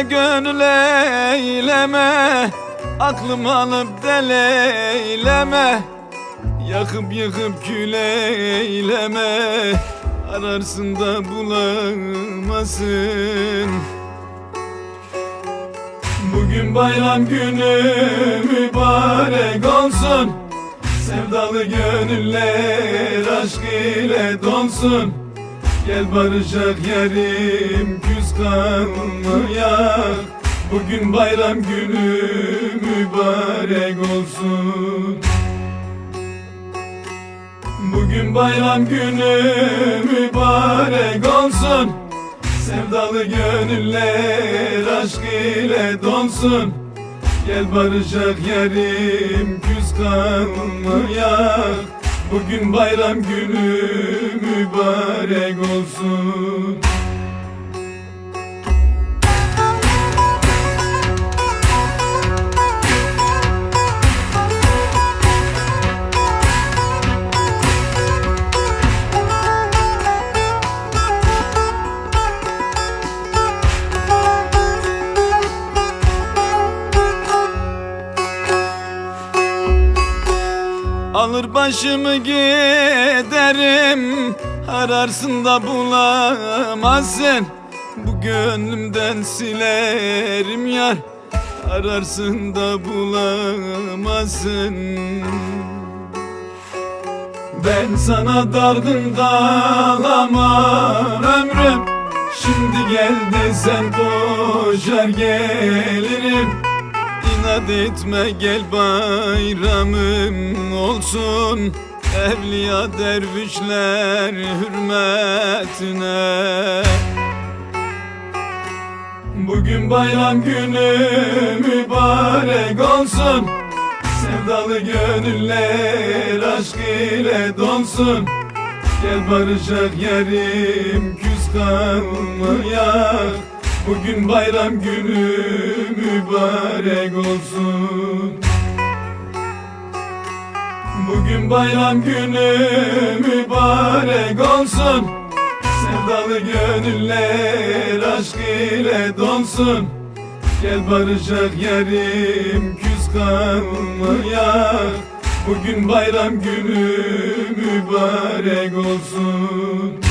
Sevdalıyla gönül eyleme Aklım alıp deleyleme Yakıp yıkıp kül eyleme Ararsın da bulamazsın. Bugün bayram günü mübarek olsun Sevdalı gönüller aşk ile dolsun Gel barışak yarim küs kalmayak. Bugün bayram günü mübarek olsun. Bugün bayram günü mübarek olsun. Sevdalı gönüller aşk ile dolsun Gel barışak yarim küs kalmayak. Bugün bayram günü mübarek olsun. Alır başımı giderim Ararsın da bulamazsın. Bu gönlümden silerim yar Ararsın da bulamazsın. Ben sana dargın dalamam ömrüm. Şimdi geldi sen koşar gelirim. İnat etme gel bayramım olsun Evliya dervişler hürmetine. Bugün bayram günü mübarek olsun. Sevdalı gönüller aşk ile dolsun Gel barışak yarim küs kalmayak. Bugün bayram günü mübarek olsun Bugün bayram günü mübarek olsun. Sevdalı gönüller aşk ile dolsun Gel barışak yarim küs kalmayak Bugün bayram günü mübarek olsun